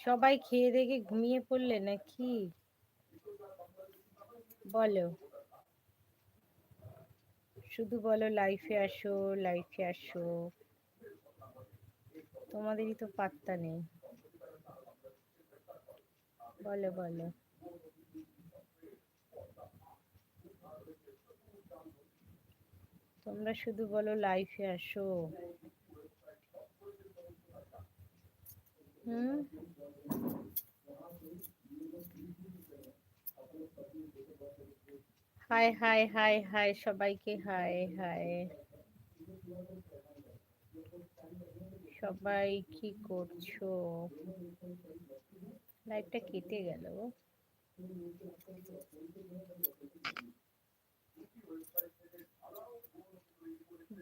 সবাই খেয়ে দেখে ঘুমিয়ে পড়লে নাকি? বলো। শুধু বলো লাইফে আসো লাইফে আসো। তোমাদেরই তো পাত্তা নেই। বলো বলো। তোমরা শুধু বলো লাইফে আসো। হুম। হাই হাই হাই হাই, সবাইকে হাই হাই। সবাই কি করছ? লাইভটা কেটে গেল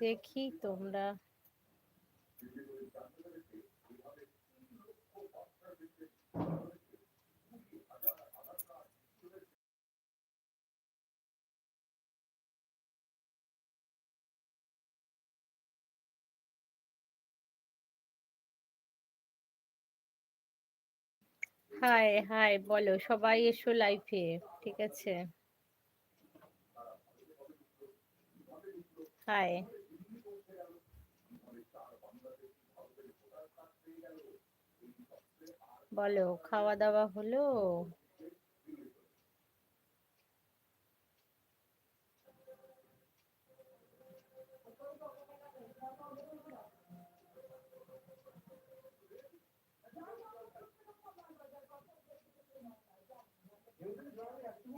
দেখি তোমরা। হাই হাই বলো সবাই এসো লাইফে ঠিক আছে? হাই বলো খাওয়া দাওয়া হলো?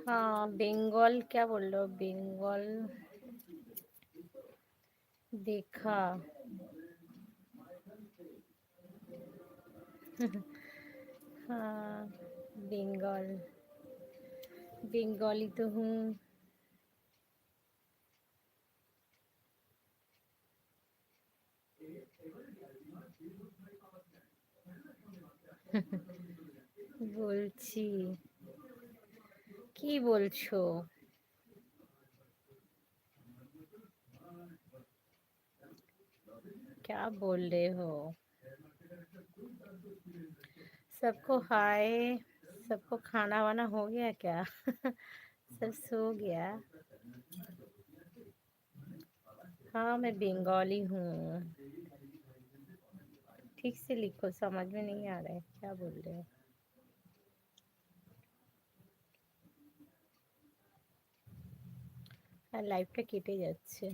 हाँ बंगाल क्या बोल रहे हो बंगाल देखा हाँ बंगाल बंगाली तो हूँ বলছি কি বলছো क्या बोल रहे हो सबको हाय सबको खाना वाना हो गया क्या सब सो गया हाँ मैं बंगाली हूँ ठीक से लिखो समझ में नहीं आ रहा है क्या बोल रहे हो আর লাইফটা কেটে যাচ্ছে।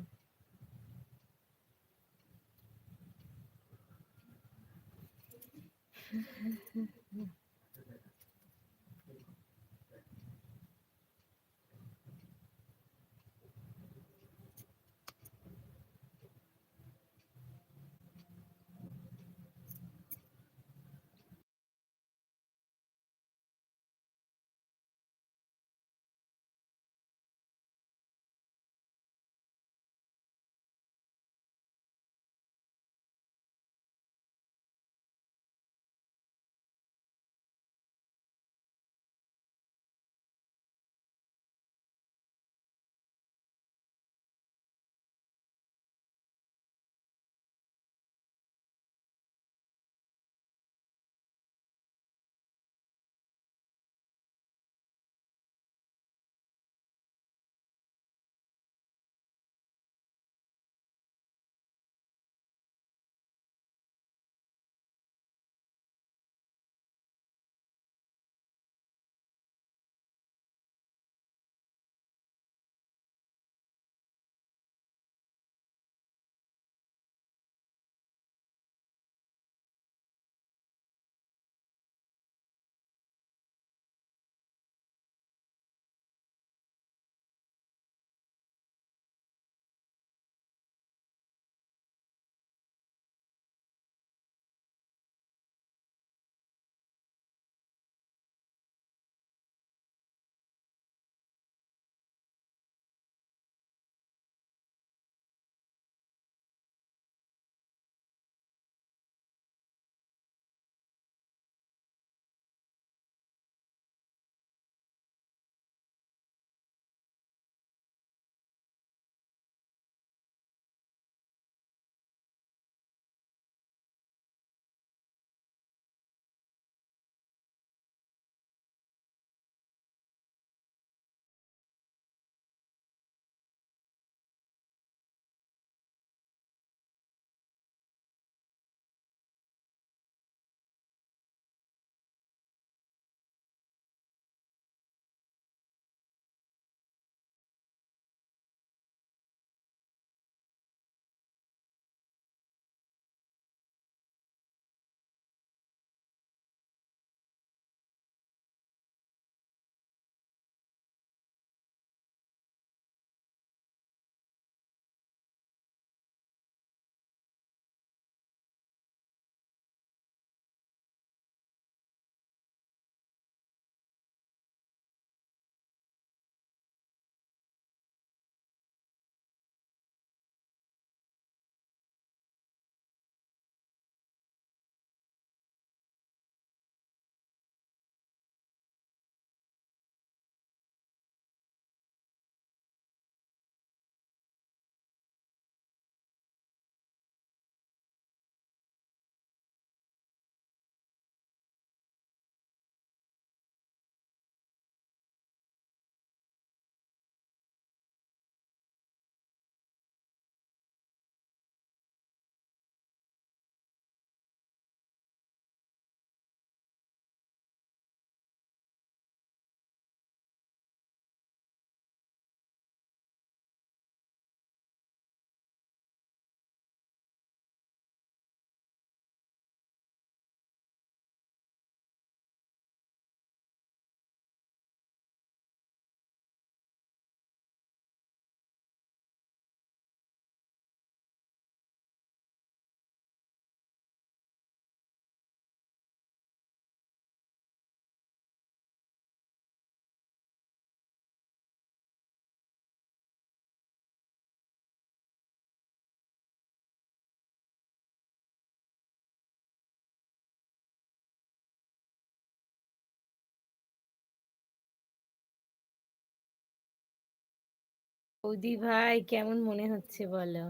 বৌদি ভাই, কেমন মনে হচ্ছে বলো?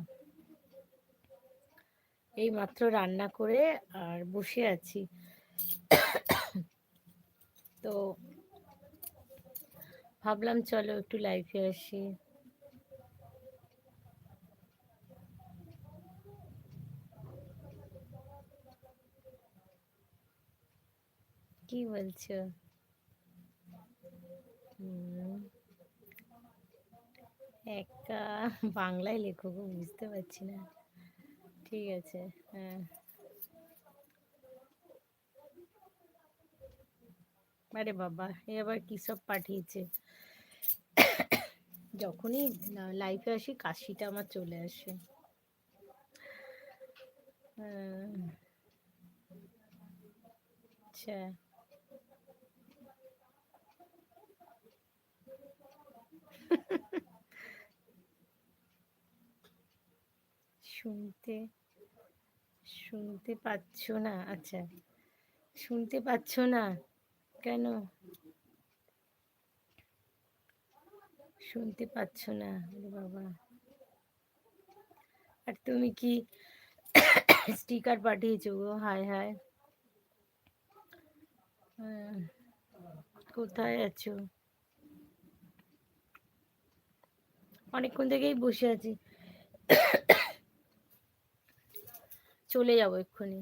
এই মাত্র রান্না করে আর বসে আছি। তো ভাবলাম চলো একটু লাইফে আসি। কি বলছো? একা বাংলায় লেখো গো বুঝতে পারছি না। ঠিক আছে হ্যাঁ। আরে বাবা, এ আবার কি সব পাঠিয়েছে? যখনই লাইফে আসি, কাশিটা আমার চলে আসে। আচ্ছা। শুনতে শুনতে পাচ্ছ না? আচ্ছা শুনতে পাচ্ছ না? কেন? শুনতে পাচ্ছ না? বাবা। আর তুমি কি স্টিকার পাঠিয়েছো গো? হায় হায়। কোথায় আছো? অনেকক্ষণ থেকেই বসে আছি। চলে যাব এক্ষুনি।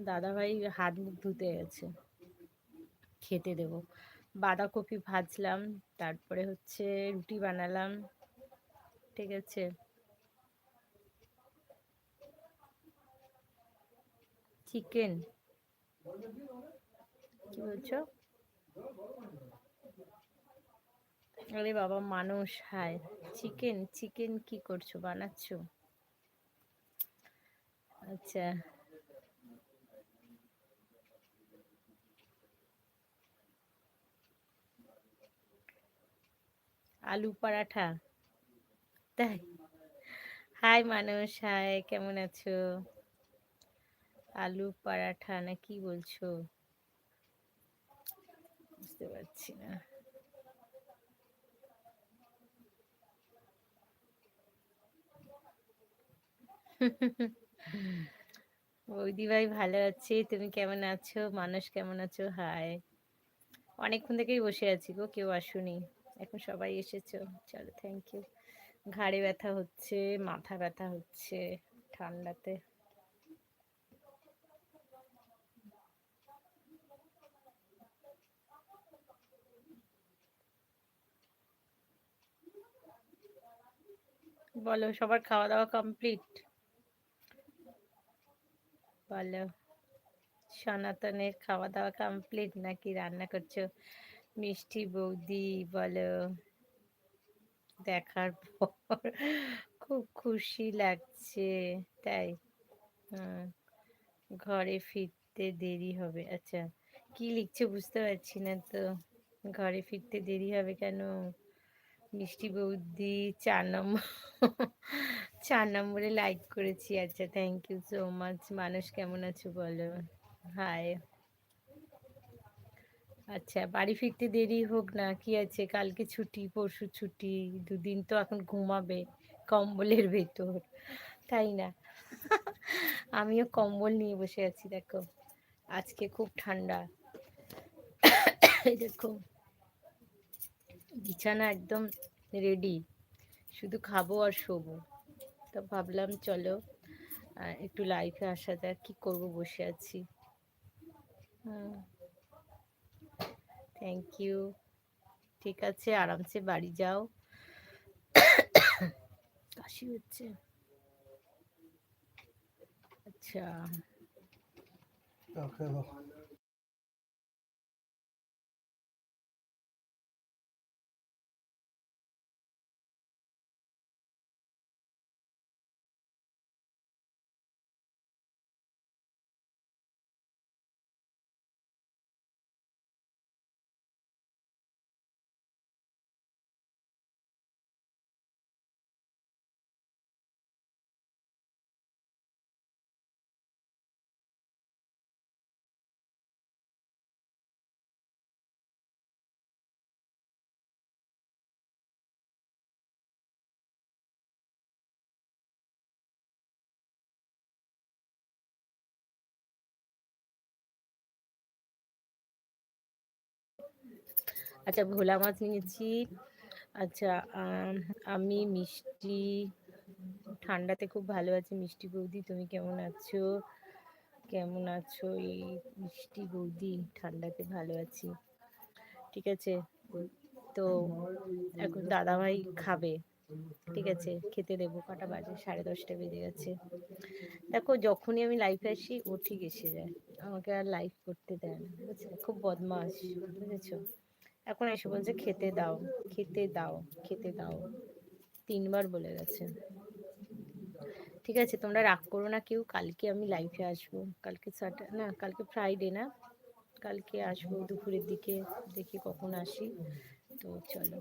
দাদাভাই হাত মুখ ধুতে গেছে। খেতে দেব। বাঁধাকপি ভাজলাম, তারপরে হচ্ছে রুটি বানালাম, ঠিক আছে? চিকেন। কি বলছো? আরে বাবা, মানুষ, হায়। চিকেন চিকেন কি করছ? বানাচ্ছ? আচ্ছা। আলু পরাঠা। তাই? হাই মানুষ হাই, কেমন আছো? আলু পরাঠা না কি বলছো? বুঝতে পারছি না। বৌদি ভাই ভালো আছি। তুমি কেমন আছো? মানুষ কেমন আছো? হাই। অনেকক্ষণ থেকেই বসে আছি গো, কেউ আসুনি। এখন সবাই এসেছ। চলো থ্যাংক ইউ ঘাড়ে ব্যথা হচ্ছে, মাথা ব্যথা হচ্ছে ঠান্ডাতে। বলো, সবার খাওয়া দাওয়া কমপ্লিট বলো? সনাতনের খাওয়া দাওয়া কমপ্লিট নাকি রান্না করছ? মিষ্টি বৌদি, বলো। দেখার পর খুব খুশি লাগছে, তাই। ঘরে ফিরতে দেরি হবে। আচ্ছা কি লিখছে বুঝতে পারছি না তো। ঘরে ফিরতে দেরি হবে কেন? মিষ্টি বৌদি, চার নম্বর চার নম্বরে লাইক করেছি আচ্ছা থ্যাংক ইউ সো মাচ মানুষ কেমন আছো বলো? হাই আচ্ছা বাড়ি ফিরতে দেরি হোক না, কি আছে? কালকে ছুটি, পরশু ছুটি, দুদিন তো এখন ঘুমাবে, কম্বলের ভেতর, তাই না? আমিও কম্বল নিয়ে বসে আছি, দেখো, আজকে খুব ঠান্ডা। দেখো, বিছানা একদম রেডি শুধু খাব আর শোবো। তো ভাবলাম চলো একটু লাইফে আসা যাক, কি করব বসে আছি। থ্যাংক ইউ ঠিক আছে, আরামসে বাড়ি যাও। কাশি হচ্ছে। আচ্ছা। আচ্ছা ভোলা মাছ নিয়েছি। আচ্ছা আমি মিষ্টি, ঠান্ডাতে খুব ভালো আছি মিষ্টি বৌদি, তুমি কেমন আছো? কেমন আছো এই মিষ্টি বৌদি? ঠান্ডাতে ভালো আছি। ঠিক আছে, তো এখন দাদাভাই খাবে। ঠিক আছে, খেতে দেবো, কটা বাজে? সাড়ে দশটা বেজে গেছে। দেখো, যখনই আমি লাইফে আসি, ও ঠিক এসে যায়। আমাকে আর লাইভ করতে দেয় না খুব বদমাস বুঝেছ? এখন এসে বলছে, খেতে দাও খেতে দাও খেতে দাও। তিনবার বলে গেছে। ঠিক আছে, তোমরা রাগ করো না কেউ, কালকে আমি লাইফে আসব। কালকে স্যাটার না, কালকে ফ্রাইডে না, কালকে আসব দুপুরের দিকে, দেখি কখন আসি। তো চলো।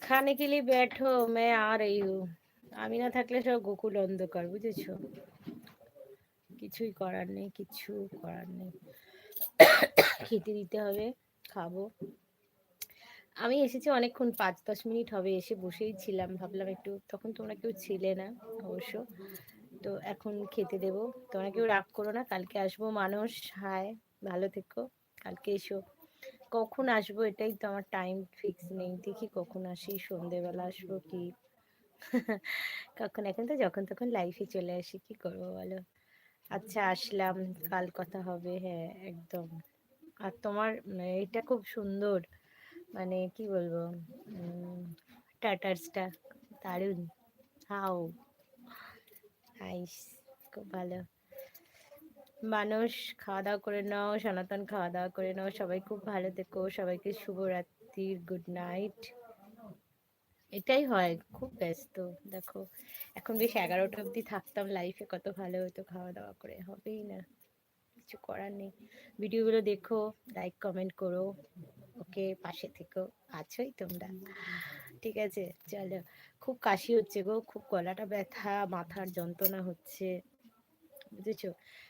খানে কে ব্যাঠো মে আর এই আমি না থাকলে সব গোকুল অন্ধকার বুঝেছ কিছুই করার নেই, কিছু করার নেই। খেতে দিতে হবে, খাব। আমি এসেছি অনেকক্ষণ পাঁচ দশ মিনিট হবে, এসে বসেই ছিলাম। ভাবলাম একটু, তখন তোমরা কেউ ছিলে না, অবশ্য। তো এখন খেতে দেব। তোমরা কেউ রাগ করো না, কালকে আসব। মানুষ হায় ভালো থেকো। কালকে এসো। কখন আসব এটাই তো আমার টাইম ফিক্স নেই। দেখি কখন আসি, সন্ধেবেলা আসব কি? কখন, এখন তো যখন তখন লাইফে চলে আসি, কি করব বলো? আচ্ছা আসলাম, কাল কথা হবে হ্যাঁ একদম। আর তোমার এটা খুব সুন্দর মানে কি বলব টাটার্সটা দারুণ, হাও, আইস, খুব ভালো। মানুষ খাওয়া দাওয়া করে নাও, সনাতন খাওয়া দাওয়া করে নাও, সবাই খুব ভালো থেকো, সবাইকে শুভরাত্রির গুড নাইট এটাই হয়, খুব ব্যস্ত, দেখো। এখন বেশ এগারোটা অবধি থাকতাম লাইফে কত ভালো হতো খাওয়া দাওয়া করে, হবেই না, কিছু করার নেই। ভিডিওগুলো দেখো লাইক কমেন্ট করো, ওকে, পাশে থেকো, আছোই তোমরা। ঠিক আছে, চলো, খুব কাশি হচ্ছে গো, খুব গলাটা ব্যথা, মাথার যন্ত্রণা হচ্ছে। বুঝেছ?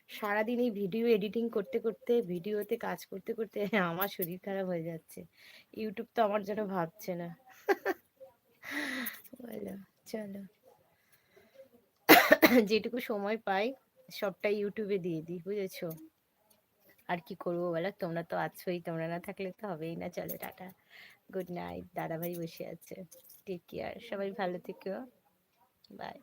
সারাদিন এই ভিডিও এডিটিং করতে করতে ভিডিওতে কাজ করতে করতে আমার শরীর খারাপ হয়ে যাচ্ছে। ইউটিউব তো আমার জন্য ভাবছে না। বলো, চলো। যেটুকু সময় পাই সবটা ইউটিউবে দিয়ে দিই, বুঝেছ? আর কি করব বলো? তোমরা তো আছোই, তোমরা না থাকলে তো হবেই না। চলো, টাটা। গুড নাইট দাদাভাই বসে আছে। টেক কেয়ার সবাই ভালো থেকো। বাই